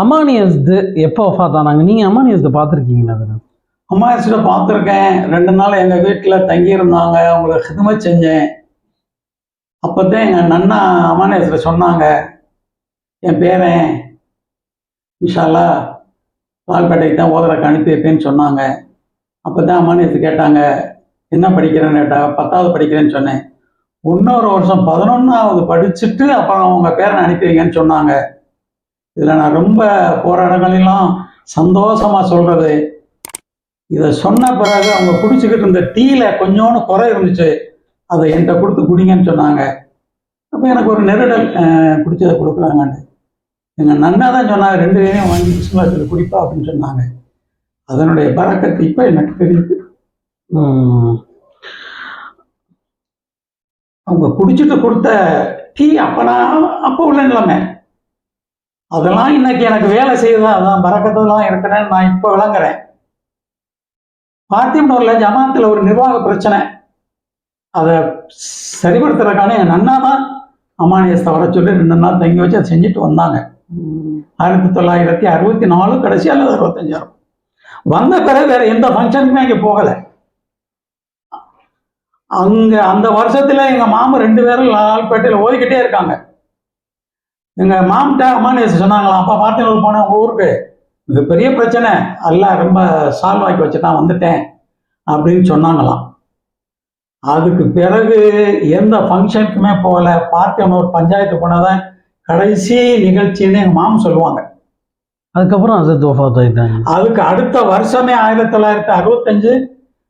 அமானியஸ்து எப்போ பார்த்தானாங்க நீங்கள் அமானியஸ்து பார்த்துருக்கீங்களா அதில் அமானியஸ்ட பார்த்துருக்கேன். ரெண்டு நாள் எங்கள் வீட்டில் தங்கியிருந்தாங்க. அவங்களுக்கு ஹிதமத் செஞ்சேன். அப்போ தான் எங்கள் நன்னா அம்மானேஸ்வரர் சொன்னாங்க. என் பேரன் விஷாலா பால்பேட்டைக்கு தான் ஓதரக்கு அனுப்பி வைப்பேன்னு சொன்னாங்க. அப்போ தான் அம்மானேசு கேட்டாங்க என்ன படிக்கிறேன்னு? கேட்டாங்க பத்தாவது படிக்கிறேன்னு சொன்னேன். இன்னொரு வருஷம் பதினொன்றாவது படிச்சுட்டு அப்புறம் அவங்க பேரனை அனுப்பி வைங்கன்னு சொன்னாங்க. இதில் நான் ரொம்ப போகிற இடங்களெல்லாம் சந்தோஷமாக சொல்கிறது இதை சொன்ன பிறகு அவங்க குடிச்சுக்கிட்டு இருந்த டீல கொஞ்சோண்டு குறை இருந்துச்சு. அதை என்கிட்ட கொடுத்து குடிங்கன்னு சொன்னாங்க. அப்போ எனக்கு ஒரு நெருடல் குடிச்சதை கொடுக்குறாங்கன்னு எங்கள் நன்னா தான் சொன்னாங்க ரெண்டு பேரையும் வாங்கி பிஸ்மிலாத்தில் குடிப்பா அப்படின்னு சொன்னாங்க. அதனுடைய பறக்கத்து இப்போ எனக்கு தெரியுது. அவங்க குடிச்சிட்டு கொடுத்த டீ அப்பனா அப்போ உள்ள நிலைமை. அதெல்லாம் இன்னைக்கு எனக்கு வேலை செய்யுதா? அதான் பறக்கத்தெல்லாம் இருக்கிறேன்னு நான் இப்போ விளங்குறேன். பார்த்திபனூரில் ஜமாத்தில் ஒரு நிர்வாக பிரச்சனை. அதை சரிப்படுத்துறதுக்கான என் நன்னா தான் அமானியத்தை வர சொல்லி ரெண்டு நாள் தங்கி வச்சு அதை செஞ்சுட்டு வந்தாங்க. ஆயிரத்தி தொள்ளாயிரத்தி அறுபத்தி நாலு கடைசி அல்லது அறுபத்தஞ்சாயிரம் வந்த பிறகு வேற எந்த ஃபங்க்ஷனுக்குமே அங்கே போகலை. அங்க அந்த வருஷத்துல எங்க மாமா ரெண்டு பேரும் லால்பேட்டையில் ஓதிக்கிட்டே இருக்காங்க. எங்க மாமிட்ட அம்மானேஸ் சொன்னாங்களாம். அப்பா பார்த்தினூர் போனேன் உங்க ஊருக்கு. மிகப்பெரிய பிரச்சனை. எல்லாம் ரொம்ப சால்வ் ஆக்கி வச்சுட்டான் வந்துட்டேன் அப்படின்னு சொன்னாங்களாம். அதுக்கு பிறகு எந்த ஃபங்க்ஷனுக்குமே போகல. பார்த்தினூர் பஞ்சாயத்து போனதான் கடைசி நிகழ்ச்சின்னு எங்க மாமன் சொல்லுவாங்க. அதுக்கப்புறம் அசத் ஒஃபாத் ஆயிட்டாங்க. அதுக்கு அடுத்த வருஷமே ஆயிரத்தி தொள்ளாயிரத்தி அறுபத்தஞ்சு.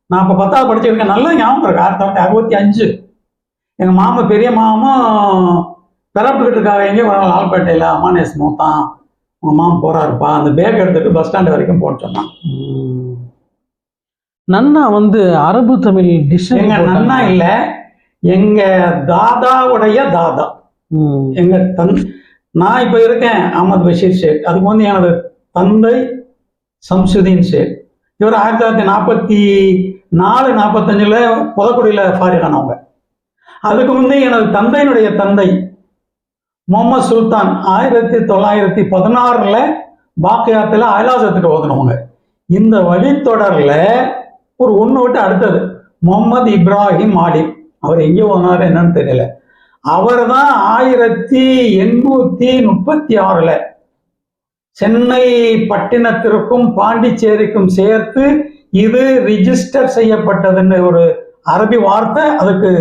நான் இப்போ பத்தாவது படிச்சிருக்கேன் நல்லா ஞாபகம் இருக்கு. ஆயிரத்தி தொள்ளாயிரத்தி அறுபத்தி அஞ்சு. எங்கள் மாமா பெரிய மாமும் பிறப்புக்கிட்டு இருக்காங்க எங்கேயும் வர லால்பேட்டையில் அம்மானேஸ் மூத்தான் உங்கள் மாமா போறாருப்பா. அந்த பேக் எடுத்துட்டு பஸ் ஸ்டாண்டு வரைக்கும் போட சொன்னான். நன்னா வந்து அரபு தமிழ் டிஷ் எங்க நன்னா இல்லை எங்க தாதாவுடைய தாதா. எங்க தன் நான் இப்போ இருக்கேன் அகமது பஷீர் ஷேக். அதுக்கு வந்து எனது தந்தை சம்சுதீன் ஷேக். இவர் ஆயிரத்தி தொள்ளாயிரத்தி நாற்பத்தி நாலு நாற்பத்தஞ்சில் புதக்குடியில் ஃபாரிகானவங்க அதுக்கு முந்தைய எனது தந்தையினுடைய தந்தை முகமது சுல்தான் ஆயிரத்தி தொள்ளாயிரத்தி பதினாறில் பாக்கியாத்தில் அயலாசத்துக்கு ஓதுனவங்க. இந்த வழித்தொடரில் ஒரு ஒன்று விட்டு அடுத்தது முகமது இப்ராஹிம் ஆலிம் அவர் எங்கே ஓதுனாரு என்னன்னு தெரியல. அவர் தான் ஆயிரத்தி எண்ணூத்தி முப்பத்தி ஆறுல சென்னை பட்டினத்திற்கும் பாண்டிச்சேரிக்கும் சேர்த்து இது ரிஜிஸ்டர் செய்யப்பட்டதுன்னு ஒரு அரபி வார்த்தை. அதுக்கு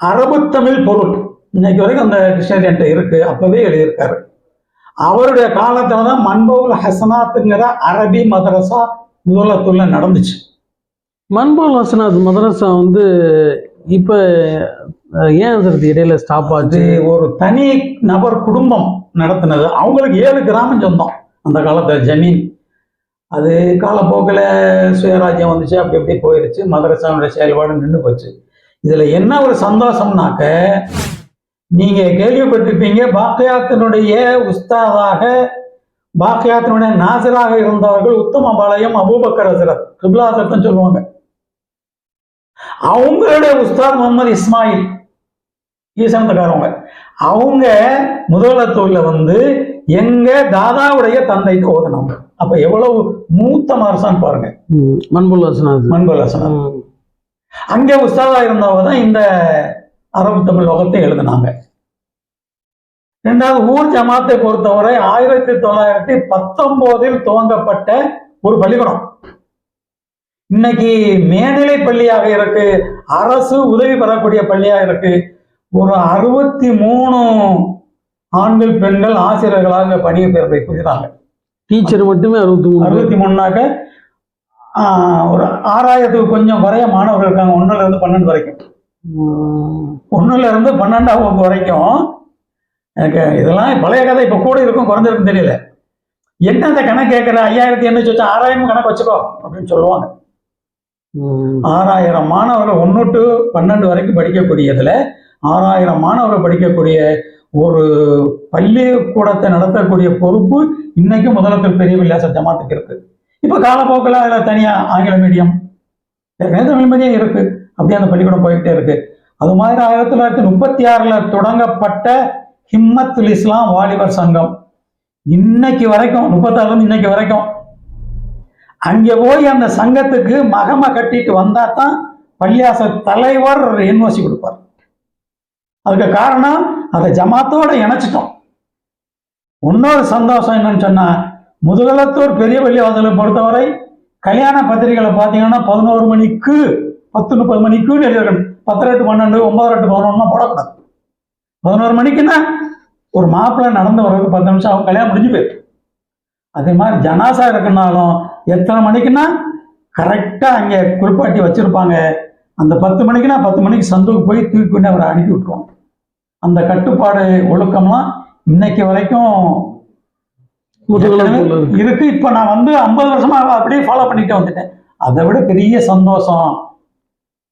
அரபு தமிழ் பொருள். இன்னைக்கு வரைக்கும் அந்த டிக்ஷனரி என்கிட்ட இருக்கு. அப்பவே எழுதியிருக்காரு. அவருடைய காலத்துல தான் மன்பவுல் ஹசனாத்துங்கிற அரபி மதரசா முதலத்துள்ள நடந்துச்சு. மன்போல் ஹசனாத் மதரசா வந்து இப்போ ஏன் சார் இடையில ஸ்டாப் ஆச்சு? ஒரு தனி நபர் குடும்பம் நடத்தினது. அவங்களுக்கு ஏழு கிராமம் சொந்தம். அந்த காலத்தில் ஜமீன். அது காலப்போக்கில் சுயராஜ்யம் வந்துச்சு அப்படி அப்படி போயிருச்சு. மதரசாவுடைய செயல்பாடு நின்று போச்சு. இதில் என்ன ஒரு சந்தோஷம்னாக்க நீங்கள் கேள்விப்பட்டிருப்பீங்க பாக்கியாத்தினுடைய உஸ்தாதாக பாக்கியாத்தினுடைய நாசராக இருந்தவர்கள் உத்தமபாளையம் அபூபக்கர் ஹசரத் கிப்லா ஹசரத்னு சொல்லுவாங்க. அவங்களுடைய உஸ்தாத் முகமது இஸ்மாயில் ஈசனத்துக்காரவங்க. அவங்க முதலத்தூர்ல வந்து எங்க தாதாவுடைய தந்தைக்கு ஓதுனவங்க அப்ப எவ்வளவு மூத்த மரசான்னு பாருங்க. ம், மன்போல் ஹசனாத் மண்பலசனம் ம். அங்கே உஸ்தாதா இருந்தவங்க தான் இந்த அரபு தமிழ் லோகத்தை எழுதினாங்க. ரெண்டாவது ஊர் ஜமாத்தை பொறுத்தவரை ஆயிரத்தி தொள்ளாயிரத்தி பத்தொன்பதில் துவங்கப்பட்ட ஒரு பள்ளிக்கூடம். இன்னைக்கு மேல்நிலை பள்ளியாக இருக்கு அரசு உதவி பெறக்கூடிய பள்ளியாக இருக்கு. ஒரு அறுபத்தி மூணு ஆண்கள் பெண்கள் ஆசிரியர்களாக பணியை புரிகிறாங்க டீச்சர் மட்டுமே அறுபத்தி மூணு அறுபத்தி மூணுனாக்க ஆஹ், ஒரு ஆறாயிரத்துக்கு கொஞ்சம் குறைய மாணவர்கள் இருக்காங்க ஒண்ணுல இருந்து பன்னெண்டு வரைக்கும். ஒண்ணுல இருந்து பன்னெண்டாம் வகுப்பு வரைக்கும் எனக்கு இதெல்லாம் பழைய கதை இப்போ கூட இருக்கும் குறைஞ்சிருக்கும் தெரியல. என்ன அந்த கணக்கு கேட்குற ஐயாயிரத்தி எண்ணூற்றி வச்சா ஆறாயிரம் கணக்கு வச்சுக்கோ அப்படின்னு சொல்லுவாங்க. ஆறாயிரம் மாணவர்கள் ஒன்று டு பன்னெண்டு வரைக்கும் படிக்கக்கூடியதுல ஆறாயிரம் மாணவர்கள் படிக்கக்கூடிய ஒரு பள்ளிக்கூடத்தை நடத்தக்கூடிய பொறுப்பு இன்னைக்கும் முதலத்தில் பெரிய வில்லாச ஜமாத்துக்கு இருக்கு. இப்போ காலப்போக்கில் அதில் தனியாக ஆங்கில மீடியம் தமிழ் மீடியம் இருக்கு. அப்படியே அந்த பள்ளிக்கூடம் போய்கிட்டே இருக்கு. அது மாதிரி ஆயிரத்தி தொள்ளாயிரத்தி முப்பத்தி ஆறுல தொடங்கப்பட்ட ஹிம்மத்துல் இஸ்லாம் வாலிபர் சங்கம். இன்னைக்கு வரைக்கும் முப்பத்தாறுலேருந்து இன்னைக்கு வரைக்கும். அங்கே போய் அந்த சங்கத்துக்கு மகம கட்டிட்டு வந்தா தான் பள்ளியாச தலைவர் என்ஓசி கொடுப்பார். அதுக்கு காரணம் அதை ஜமாத்தோட இணைச்சிட்டோம். இன்னொரு சந்தோஷம் என்னன்னு சொன்னா முதுகலத்தூர் பெரிய பள்ளிவாசலை பொறுத்தவரை கல்யாண பத்திரிகைகளை பார்த்தீங்கன்னா பதினோரு மணிக்கு பத்து முப்பது மணிக்குன்னு எழுதிருக்கணும் பத்து ரெட்டு பன்னெண்டு ஒன்பது ரெட்டு பதினொன்றுலாம் போடக்கூடாது. பதினோரு மணிக்குன்னா ஒரு மாப்பிள்ளை நடந்து வர்றதுக்கு பத்து நிமிஷம் அவங்க கல்யாணம் முடிஞ்சு போயிடும். அதே மாதிரி ஜனாசா இருக்குனாலும் எத்தனை மணிக்குன்னா? கரெக்டாக அங்கே குறிப்பாட்டி வச்சுருப்பாங்க. அந்த பத்து மணிக்குன்னா பத்து மணிக்கு சந்துக்கு போய் தூக்கி கொண்டு அவரை அனுப்பி விட்ருவாங்க அந்த கட்டுப்பாடு ஒழுக்கம்லாம் இன்னைக்கு வரைக்கும் இருக்கு. இப்போ நான் வந்து ஐம்பது வருஷமா அப்படியே ஃபாலோ பண்ணிட்டு வந்துட்டேன். அதை விட பெரிய சந்தோஷம்.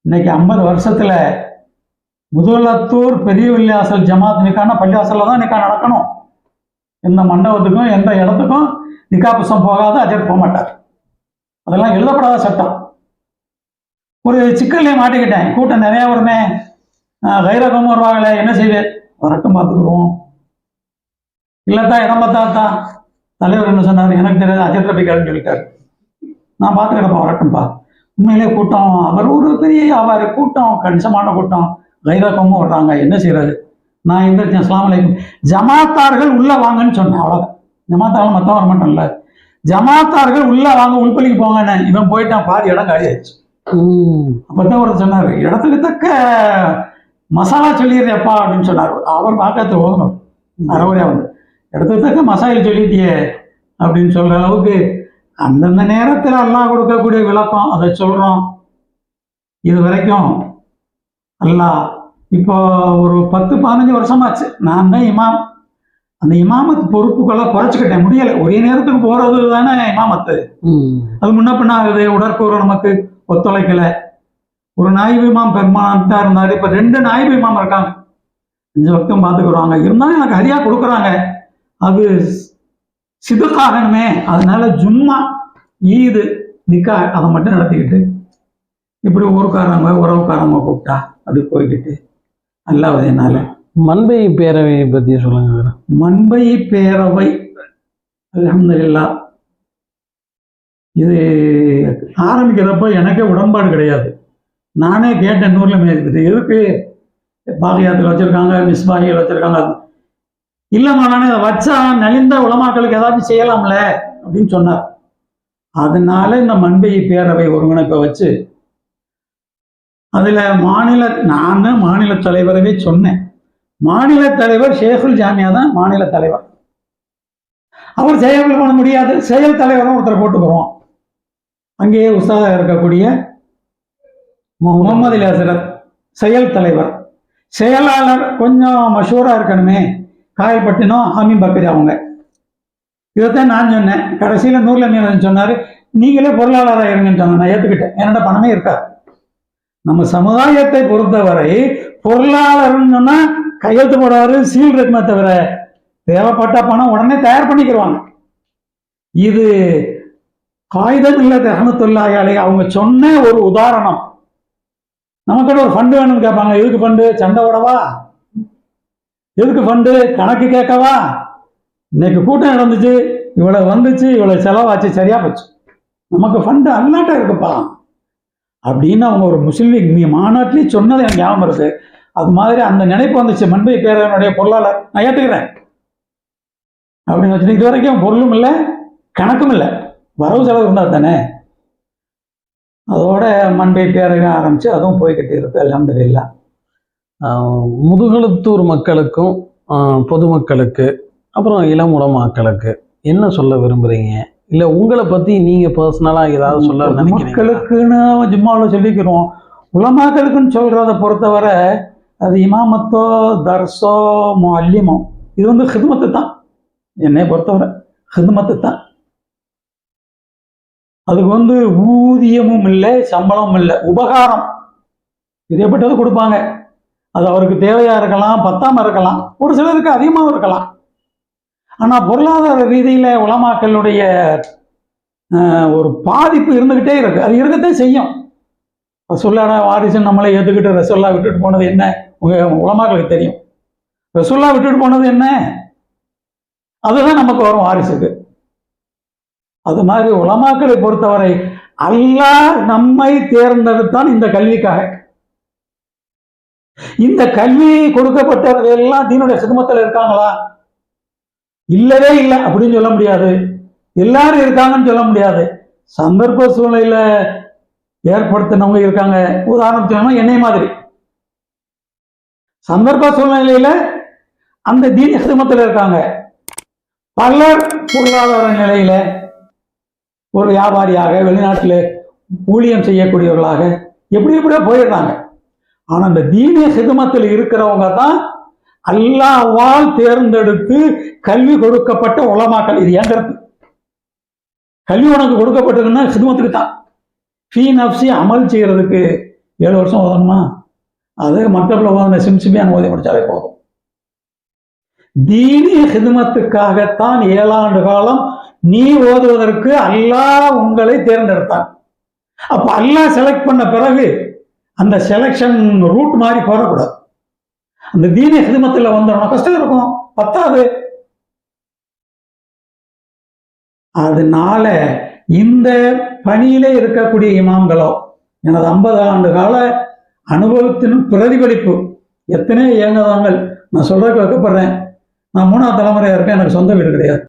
இன்னைக்கு ஐம்பது வருஷத்துல முதலத்தூர் பெரிய வில்லியாசல் ஜமாத் நிக்கான பள்ளிவாசல்ல தான் நிக்கா நடக்கணும். எந்த மண்டபத்துக்கும் எந்த இடத்துக்கும் நிக்கா புஷம் போகாத அஜர் போக மாட்டார். அதெல்லாம் எழுதப்படாத சட்டம். ஒரு சிக்கல்லையே மாட்டிக்கிட்டேன். கூட்டம் நிறைய வருமே. கைரகம் வருவாங்களே என்ன செய்வேன்? வரட்டும் பார்த்துக்குருவோம் இல்லைத்தான் இடம் பார்த்தா தலைவர் என்ன சொன்னார்? எனக்கு தெரியாது. அஜர் ரபிகான்னு சொல்லிட்டார். நான் பார்த்துக்கிட்டப்பா வரட்டும்பா. உண்மையிலே கூட்டம் அவர் ஒரு பெரிய அவர் கூட்டம் கணிசமான கூட்டம். கைரகமும் வர்றாங்க. என்ன செய்யறது? நான் இந்த அஸ்லாம் வலைக்கும் ஜமாத்தார்கள் உள்ள வாங்கன்னு சொன்னேன் அவ்வளோதான் ஜமாத்தார்கள் மொத்தம் வர மாட்டோம்ல ஜமாத்தார்கள் உள்ள வாங்க உள்பள்ளிக்கு போங்கன்னு இவன் போயிட்டான் பாதி இடம் காலி ஆயிடுச்சு. அப்பதான் அவர் சொன்னார் இடத்துக்கு தக்க மசாலா சொல்லிடுறேப்பா அப்படின்னு சொன்னார். அவர் பார்க்கறது ஓகணும் அறவுரையா வந்து இடத்துக்கு தக்க மசாயில் சொல்லிட்டியே அப்படின்னு சொல்ற அளவுக்கு அந்தந்த நேரத்தில் அல்லாஹ் கொடுக்கக்கூடிய விளக்கம் அதை சொல்றோம். இது வரைக்கும் அல்லாஹ் இப்போ ஒரு பத்து பதினஞ்சு வருஷமாச்சு. நான் தான் இமாம். அந்த இமாமத்து பொறுப்புகளை குறைச்சிக்கிட்டேன். முடியலை. ஒரே நேரத்துக்கு போறது தானே இமாமத்து. அது முன்ன பின்ன ஆகுது உடற்கூறு நமக்கு ஒத்துழைக்கல. ஒரு நாய்வு இமாம் பெருமான் தான் இருந்தாரு. இப்ப ரெண்டு நாய்வு இமாம் இருக்காங்க. அஞ்சு வக்தும் பார்த்துக்குறாங்க. இருந்தாலும் எனக்கு ஹரியா கொடுக்குறாங்க. அது சிதுக்காகணுமே அதனால ஜும்மா ஈது நிக்கா அதை மட்டும் நடத்திக்கிட்டு இப்படி ஊருக்காரங்க உறவுக்காரங்க கூப்பிட்டா அப்படி போய்கிட்டு அல்லாவதுனால மண்பை பேரவையை பத்தி சொல்லுங்க. மண்பை பேரவை அல்ஹம்துலில்லா. இது ஆரம்பிக்கிறப்ப எனக்கே உடன்பாடு கிடையாது. நானே கேட்டேன் நூறுல மேற்குது எதுக்கு பாகியாத்தில் வச்சிருக்காங்க மிஸ்பாகியில் வச்சிருக்காங்க இல்லைம்மா நான் இதை வச்சா நலிந்த உலமாக்களுக்கு ஏதாச்சும் செய்யலாம்ல? அப்படின்னு சொன்னார். அதனால இந்த மண்பை பேரவை ஒருங்கிணைப்பை வச்சு அதில் மாநில நான் தான் மாநில தலைவரவே சொன்னேன். மாநில தலைவர் ஷேகுல் ஜாமியா தான் மாநில தலைவர். அவர் செயல் பண்ண முடியாது. செயல் தலைவரும் ஒருத்தர் போவோம் அங்கேயே உஸ்தாதாக இருக்கக்கூடிய முகமது ஹசரத் செயல் தலைவர். செயலாளர் கொஞ்சம் மஷூரா இருக்கணுமே. காயப்பட்டினம் ஹமி பக்கரி அவங்க. இதைத்தான் நான் சொன்னேன். கடைசியில் நூறுல மீன் சொன்னார் நீங்களே பொருளாளராக இருங்கன்னு சொன்னேன் நான் ஏற்றுக்கிட்டேன் என்னோட பணமே இருக்காது. நம்ம சமுதாயத்தை பொறுத்தவரை பொருளாளர்னு சொன்னா கையெழுத்து போடுவார் சீல் இருக்குமே தவிர தேவைப்பட்ட பணம் உடனே தயார் பண்ணிக்கிடுவாங்க இது காகிதம் இல்லை ரஹமத்துல்லாயாலே அவங்க சொன்ன ஒரு உதாரணம். நமக்கிட்ட ஒரு ஃபண்டு வேணும்னு கேட்பாங்க. எதுக்கு ஃபண்டு சண்டை விடவா எதுக்கு ஃபண்டு கணக்கு கேட்கவா? இன்னைக்கு கூட்டம் நடந்துச்சு இவ்வளோ வந்துச்சு இவ்வளோ செலவாச்சு சரியா போச்சு. நமக்கு ஃபண்டு அல்லாட்ட இருக்குப்பா. அப்படின்னு அவங்க ஒரு முஸ்லீம் லீக் மாநாட்டிலே சொன்னது எனக்கு ஞாபகம் இருக்கு அது மாதிரி அந்த நினைப்பு வந்துச்சு. மண்பை பேரவனுடைய பொருளாளர் நான் ஏற்றுக்கிறேன் அப்படின்னு வச்சுட்டு இது வரைக்கும் பொருளும் இல்லை கணக்கும் இல்லை. வரவு செலவு இருந்தால் தானே. அதோட மண்பை பேரவை ஆரம்பித்து அதுவும் போய்கிட்டு இருக்கு அல்ஹம்துலில்லாஹ் முதுகுளத்தூர் மக்களுக்கும் பொதுமக்களுக்கு அப்புறம் இளம் உலமாக்களுக்கு என்ன சொல்ல விரும்புறீங்க? இல்ல உங்களை பத்தி நீங்க பர்சனலா ஏதாவது சொல்ல மக்களுக்குன்னு ஜும்மாவில் சொல்லிக்கிறோம். உலமாக்களுக்குன்னு சொல்றத பொறுத்தவரை அது இமாமத்தோ தர்சோ மல்லிமோ இது வந்து ஹிதுமத்து தான். என்னை பொறுத்தவரை ஹிதுமத்து தான். அதுக்கு வந்து ஊதியமும் இல்லை சம்பளமும் இல்லை உபகாரம். இதேப்பட்டது கொடுப்பாங்க. அது அவருக்கு தேவையாக இருக்கலாம் பத்தாமல் இருக்கலாம் ஒரு சிலருக்கு அதிகமாகவும் இருக்கலாம். ஆனால் பொருளாதார ரீதியில் உலமாக்களுடைய ஒரு பாதிப்பு இருந்துக்கிட்டே இருக்குது அது இருக்கத்தான் செய்யும். ரசுல்லாட வாரிசு நம்மளை ஏற்றுக்கிட்டு ரசுல்லா விட்டுட்டு போனது என்ன? உங்கள் உலமாக்களுக்கு தெரியும். ரசுல்லா விட்டுட்டு போனது என்ன? அதுதான் நமக்கு வரும் வாரிசுக்கு. அது மாதிரி உலமாக்களை பொறுத்தவரை அல்லாஹ் நம்மை தேர்ந்தெடுத்தான் இந்த கல்விக்காக. இந்த கல்வி கொடுக்கப்பட்டவர்கள் எல்லாம் தீனுடைய சிரமத்தில் இருக்காங்களா? இல்லவே இல்லை அப்படின்னு சொல்ல முடியாது. எல்லாரும் இருக்காங்கன்னு சொல்ல முடியாது. சந்தர்ப்ப சூழ்நிலையில ஏற்படுத்தினவங்க இருக்காங்க. உதாரணம் சொல்லணும் என்னை மாதிரி. சந்தர்ப்ப சூழ்நிலையில அந்த தீன சிரமத்தில் இருக்காங்க. பலர் பொருளாதார நிலையில ஒரு வியாபாரியாக வெளிநாட்டில் ஊழியம் செய்யக்கூடியவர்களாக எப்படி எப்படியோ போயிடுறாங்க. ஆனா அந்த தீனிய சிகமத்தில் இருக்கிறவங்க தான் அல்லாவால் தேர்ந்தெடுத்து கல்வி கொடுக்கப்பட்ட உலமாக்கல் இது ஏங்கிறது. கல்வி உனக்கு கொடுக்கப்பட்டிருக்குன்னா சிதமத்துக்கு தான். ஃபீ நப்சி அமல் செய்யறதுக்கு ஏழு வருஷம் ஓதணுமா? அது மற்றபில் ஓதன சிம்சிமியான ஓதி முடிச்சாலே போதும். தீனிய ஹிதமத்துக்காகத்தான் ஏழாண்டு காலம் நீ ஓதுவதற்கு அல்லாஹ் உங்களை தேர்ந்தெடுத்தான். அப்ப அல்லாஹ் செலக்ட் பண்ண பிறகு அந்த செலெக்ஷன் ரூட் மாதிரி போடக்கூடாது. அந்த தீன ஹிதமத்தில் வந்தோம்னா கஷ்டம் இருக்கும். பத்தாது அதனால இந்த பணியிலே இருக்கக்கூடிய இமாம்களோ எனது ஐம்பது ஆண்டு கால அனுபவத்தின் பிரதிபலிப்பு. எத்தனை ஏங்கதாங்கள் நான் சொல்றதுக்கு வைக்கப்படுறேன். நான் மூணாவது தலைமுறையாக இருக்கேன். எனக்கு சொந்த வீடு கிடையாது.